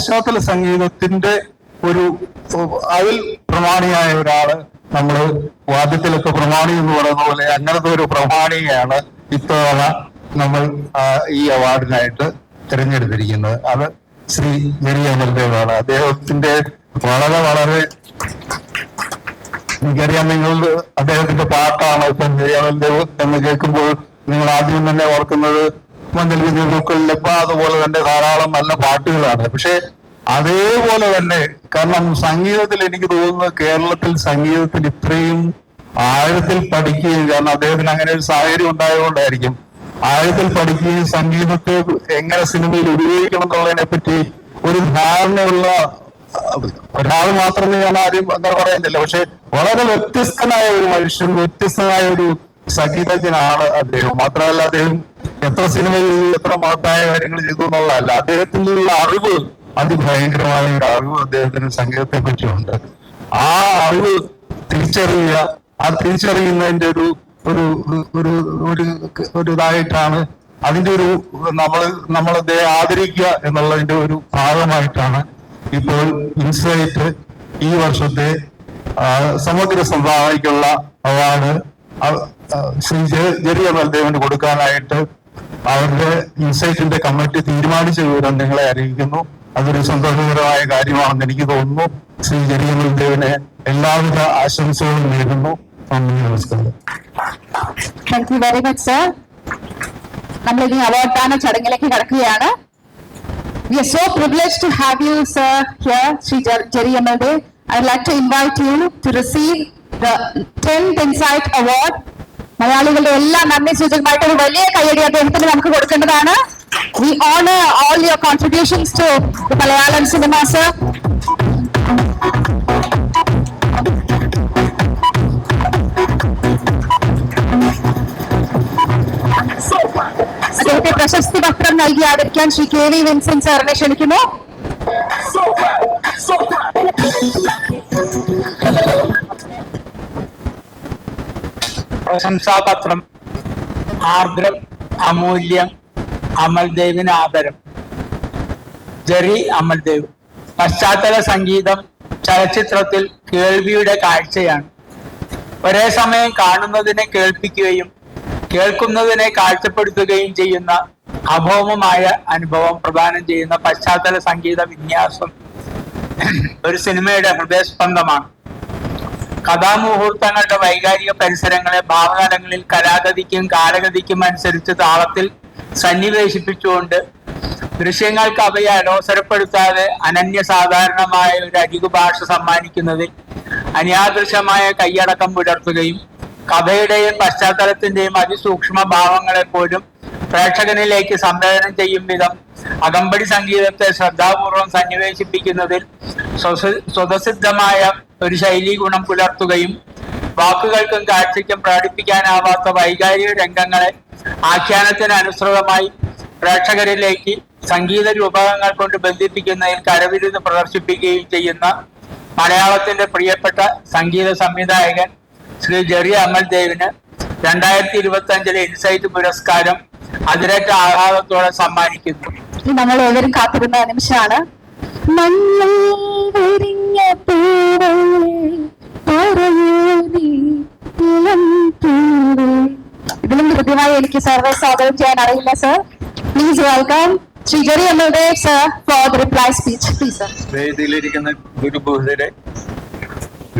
പശ്ചാത്തല സംഗീതത്തിന്റെ ഒരു അതിൽ പ്രമാണിയായ ഒരാൾ നമ്മൾ വാദ്യത്തിലൊക്കെ പ്രമാണി എന്ന് പറയുന്ന പോലെ അങ്ങനത്തെ ഒരു പ്രമാണിയാണ് ഇത്തവണ നമ്മൾ ഈ അവാർഡിനായിട്ട് തിരഞ്ഞെടുത്തിരിക്കുന്നത്. അത് ശ്രീ ജെറി അമൽദേവാണ് അദ്ദേഹത്തിന്റെ വളരെ വളരെ എനിക്കറിയാം നിങ്ങൾ അദ്ദേഹത്തിന്റെ പാട്ടാണ് ഇപ്പം ജയമൽദേവ് എന്ന് കേൾക്കുമ്പോൾ നിങ്ങൾ ആദ്യം തന്നെ ഓർക്കുന്നത് മഞ്ഞൾ വിദ്യുക്കളിലൊക്കെ അതുപോലെ തന്നെ ധാരാളം നല്ല പാട്ടുകളാണ്. പക്ഷെ അതേപോലെ തന്നെ കാരണം സംഗീതത്തിൽ എനിക്ക് തോന്നുന്നത് കേരളത്തിൽ സംഗീതത്തിൽ ഇത്രയും ആഴത്തിൽ പഠിക്കുകയും കാരണം അദ്ദേഹത്തിന് അങ്ങനെ ഒരു സാഹചര്യം ഉണ്ടായതുകൊണ്ടായിരിക്കും ആഴത്തിൽ പഠിക്കുകയും സംഗീതത്തെ എങ്ങനെ സിനിമയിൽ ഉപയോഗിക്കണം എന്നുള്ളതിനെ പറ്റി ഒരു ധാരണയുള്ള ഒരാൾ മാത്രമേ ഞാൻ ആരും അങ്ങനെ പറയുന്നില്ല പക്ഷെ വളരെ വ്യത്യസ്തനായ ഒരു മനുഷ്യൻ വ്യത്യസ്തനായ ഒരു സംഗീതജ്ഞനാണ് അദ്ദേഹം. മാത്രമല്ല അദ്ദേഹം എത്ര സിനിമയിൽ എത്ര മഹത്തായ കാര്യങ്ങൾ ചെയ്തു എന്നുള്ളതല്ല അദ്ദേഹത്തിനുള്ള അറിവ് അതിഭയങ്കരമായ ഒരു അറിവ് അദ്ദേഹത്തിന് സംഗീതത്തെ പറ്റിയുണ്ട് ആ അറിവ് തിരിച്ചറിയുക ആ തിരിച്ചറിയുന്നതിന്റെ ഒരു ഒരു ഒരു ഒരു ഇതായിട്ടാണ് അതിന്റെ ഒരു നമ്മൾ നമ്മൾ അദ്ദേഹം ആദരിക്കുക എന്നുള്ളതിന്റെ ഒരു ഭാഗമായിട്ടാണ് ഇപ്പോൾ ഇൻസൈറ്റ് ഈ വർഷത്തെ സമഗ്ര സംഭാവനയ്ക്കുള്ള അവാർഡ് ശ്രീ ജെ- ജെ അമൽദേവന് കൊടുക്കാനായിട്ട് അവരുടെ ഇൻസൈറ്റിന്റെ കമ്മിറ്റി തീരുമാനിച്ച വിവരം നിങ്ങളെ അറിയിക്കുന്നു. അതൊരു സന്തോഷകരമായ കാര്യമാണെന്ന് എനിക്ക് തോന്നുന്നു. ശ്രീ ജെറി അമൽദേവിന് എല്ലാവിധ ആശംസകളും നേരുന്നു. നന്ദി നമസ്കാരം. Thank you very much sir നമ്മൾ ഇനി അവാർഡ് ദാന ചടങ്ങിലേക്ക് കടക്കുകയാണ്. We are so privileged to have you, sir, here, Sri Jer- Jerry Amalde. I'd like to invite you to receive the 10th Insight Award. മലയാളികളുടെ എല്ലാ നന്ദി സൂചകമായിട്ട് ഒരു വലിയ കയ്യടി അദ്ദേഹത്തിന് നമുക്ക് കൊടുക്കേണ്ടതാണ്. We honour all your contributions to Malayalam cinemas അദ്ദേഹത്തെ പ്രശസ്തി പത്രം നൽകി ആദരിക്കാൻ ശ്രീ കെ വി വിൻസെന്റ് സാറിനെ ക്ഷണിക്കുന്നു. പ്രശംസാപത്രം. ആർദ്രം അമൂല്യം അമൽദേവിന് ആദരം. ജെറി അമൽദേവ് പശ്ചാത്തല സംഗീതം ചലച്ചിത്രത്തിൽ കേൾവിയുടെ കാഴ്ചയാണ്. ഒരേ സമയം കാണുന്നതിനെ കേൾപ്പിക്കുകയും കേൾക്കുന്നതിനെ കാഴ്ചപ്പെടുത്തുകയും ചെയ്യുന്ന അഭൗമമായ അനുഭവം പ്രദാനം ചെയ്യുന്ന പശ്ചാത്തല സംഗീത വിന്യാസം ഒരു സിനിമയുടെ ഹൃദയസ്പന്ദമാണ്. കഥാമുഹൂർത്തങ്ങളുടെ വൈകാരിക പരിസരങ്ങളെ ഭാവകാലങ്ങളിൽ കലാഗതിക്കും കാലഗതിക്കും അനുസരിച്ച് താളത്തിൽ സന്നിവേശിപ്പിച്ചുകൊണ്ട് ദൃശ്യങ്ങൾക്ക് അവയെ അലോസരപ്പെടുത്താതെ അനന്യസാധാരണമായ ഒരു അരികു ഭാഷ സമ്മാനിക്കുന്നതിൽ അന്യാദൃശമായ കൈയടക്കം പുലർത്തുകയും കഥയുടെയും പശ്ചാത്തലത്തിന്റെയും അതിസൂക്ഷ്മ ഭാവങ്ങളെ പോലും പ്രേക്ഷകനിലേക്ക് സംവേദനം ചെയ്യും വിധം അകമ്പടി സംഗീതത്തെ ശ്രദ്ധാപൂർവം സന്നിവേശിപ്പിക്കുന്നതിൽ സ്വസിദ്ധമായ ഒരു ശൈലി ഗുണം പുലർത്തുകയും വാക്കുകൾക്കും കാഴ്ചയ്ക്കും പ്രകടിപ്പിക്കാനാവാത്ത വൈകാരിക രംഗങ്ങളെ ആഖ്യാനത്തിന് അനുസൃതമായി പ്രേക്ഷകരിലേക്ക് സംഗീത രൂപകങ്ങൾ കൊണ്ട് ബന്ധിപ്പിക്കുന്നതിൽ കരവിരുന്ന് പ്രദർശിപ്പിക്കുകയും ചെയ്യുന്ന മലയാളത്തിന്റെ പ്രിയപ്പെട്ട സംഗീത സംവിധായകൻ ശ്രീ ജെറി അമൽദേവിന് രണ്ടായിരത്തി ഇരുപത്തി അഞ്ചിലെ ഇൻസൈറ്റ് പുരസ്കാരം അതിരറ്റ ആഹ്ലാദത്തോടെ സമ്മാനിക്കുന്നു. നമ്മൾ ഏവരും കാത്തിരുന്ന നിമിഷമാണ്. മഞ്ഞൾ വിരിഞ്ഞ പൂവേ, പറയൂ നീ ഇളം പൂവേ. ഇതിലും കൃത്യമായി എനിക്ക് സർവേ സ്വാഗതം ചെയ്യാൻ അറിയില്ല sir please welcome Shri Jerry Amaldev sir for reply speech please sir വേദിയിലിരിക്കുന്ന ഗുരുഭൂതരെ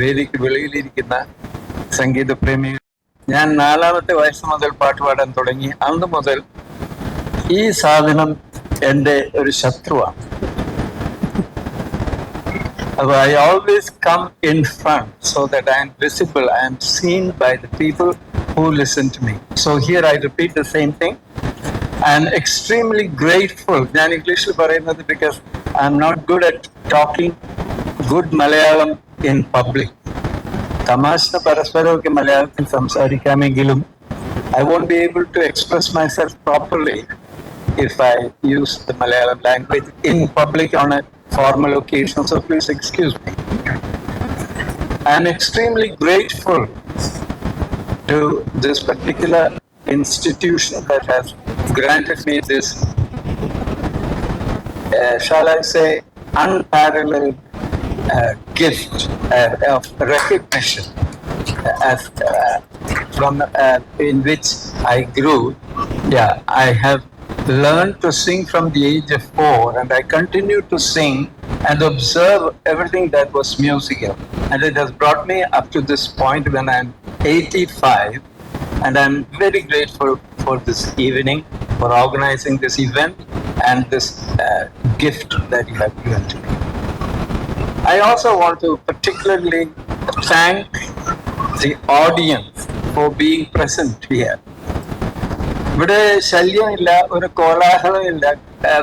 വേദിക്ക് വെളിയിലിരിക്കുന്ന സംഗീത പ്രേമികൾ. ഞാൻ നാലാമത്തെ വയസ്സ് മുതൽ പാട്ട് പാടാൻ തുടങ്ങി. അന്ന് മുതൽ ഈ സാധനം എന്റെ ഒരു ശത്രുവാണ്. അപ്പോൾ I always come in front so that I'm visible I'm seen by the people who listen to me so here I repeat the same thing I'm extremely grateful ഞാൻ ഇംഗ്ലീഷിൽ പറയുന്നത് because I'm not good at talking good Malayalam in public തമാശ പരസ്പരമൊക്കെ മലയാളത്തിൽ സംസാരിക്കാമെങ്കിലും I won't be able to express myself properly if I use the Malayalam language in public on a formal occasion. So please excuse me. I am extremely grateful to this particular institution that has granted me this uh, shall I say, unparalleled uh, gift uh, of recognition uh, as uh, from uh, in which I grew. Yeah, I have learned to sing from the age of four, and I continue to sing and observe everything that was musical, and it has brought me up to this point when I'm 85, and I'm very grateful for this evening, for organizing this event, and this uh, gift that you have given to me. I also want to particularly thank the audience for being present here. ഇവിടെ ശല്യമില്ല ഒരു കോലാഹലമില്ല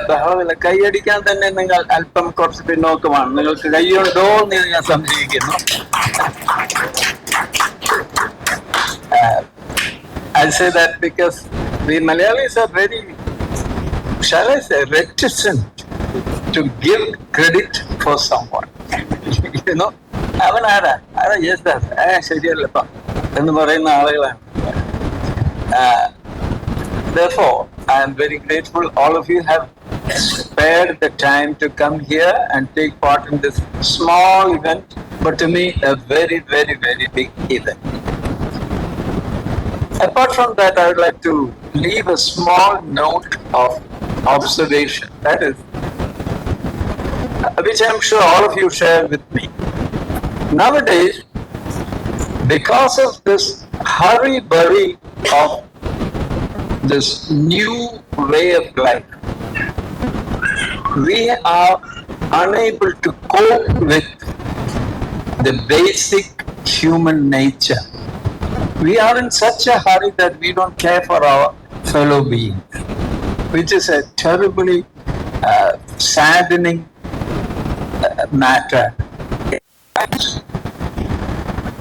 ബഹളമില്ല. കൈയടിക്കാൻ തന്നെ നിങ്ങൾ അല്പം കുറച്ച് പിന്നോക്കമാണ്. നിങ്ങൾക്ക് കൈയുണ്ടോ എന്ന് ഞാൻ സംശയിക്കുന്നു. I say that because we Malayalis are very, shall I say, reticent to give credit for someone. you know, അവൻ ആരാ? ആരാ? ആ ശരിയല്ലപ്പ. എന്ന് പറയുന്ന ആളുകളാണ്. Therefore, I am very grateful all of you have spared the time to come here and take part in this small event, but to me, a very, very, very big event. Apart from that, I would like to leave a small note of observation. That is, which I'm sure all of you share with me. Nowadays, because of this hurry burry of this new way of life, we are unable to cope with the basic human nature. We are in such a hurry that we don't care for our fellow beings, which is a terribly uh, saddening uh, matter.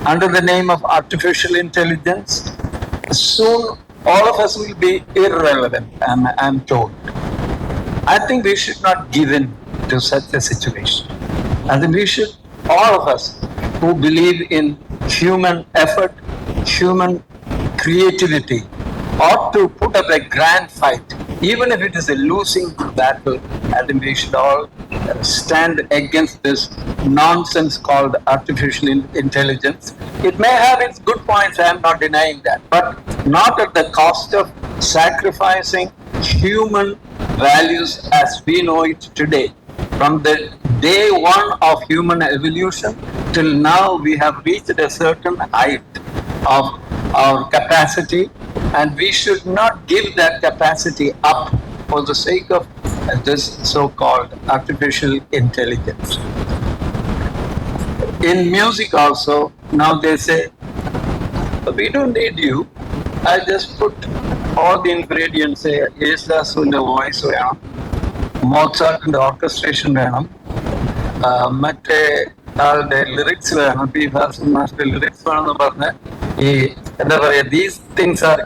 Under the name of artificial intelligence, soon all of us will be irrelevant, I'm, I'm told. I think we should not give in to such a situation. I think we should, all of us who believe in human effort, human creativity, ought to put up a grand fight, even if it is a losing battle. I think we should all stand against this nonsense called artificial intelligence. It may have its good points, I am not denying that, but not at the cost of sacrificing human values as we know it today. From the day one of human evolution till now, we have reached a certain height of our capacity, and we should not give that capacity up for the sake of this so called artificial intelligence. In music, also, now they say, we don't need you. I just put all the ingredients, say, യേശുദാസിന്റെ voice വേണം മോസാർട്ടിന്റെ orchestration വേണം ആ, മറ്റേ ആളുടെ lyrics വേണം P Bhaskar master lyrics വേണമെന്ന് പറഞ്ഞ് ഈ എന്താ പറയാ these things are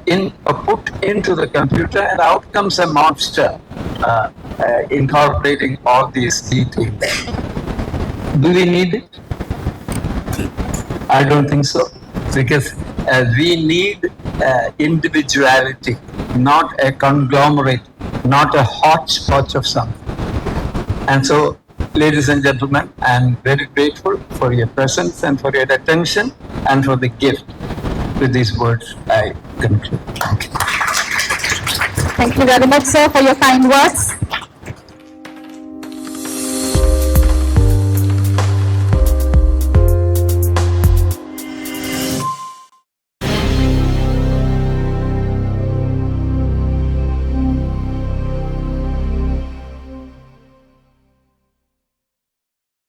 input into the computer and out comes a monster incorporating all these details do we need it I don't think so because uh, we need uh, individuality, not a conglomerate, not a hodgepodge of something. And so, ladies and gentlemen, I'm very grateful for your presence and for your attention and for the gift. With these words, I conclude. Thank you. Thank you very much, sir, for your kind words.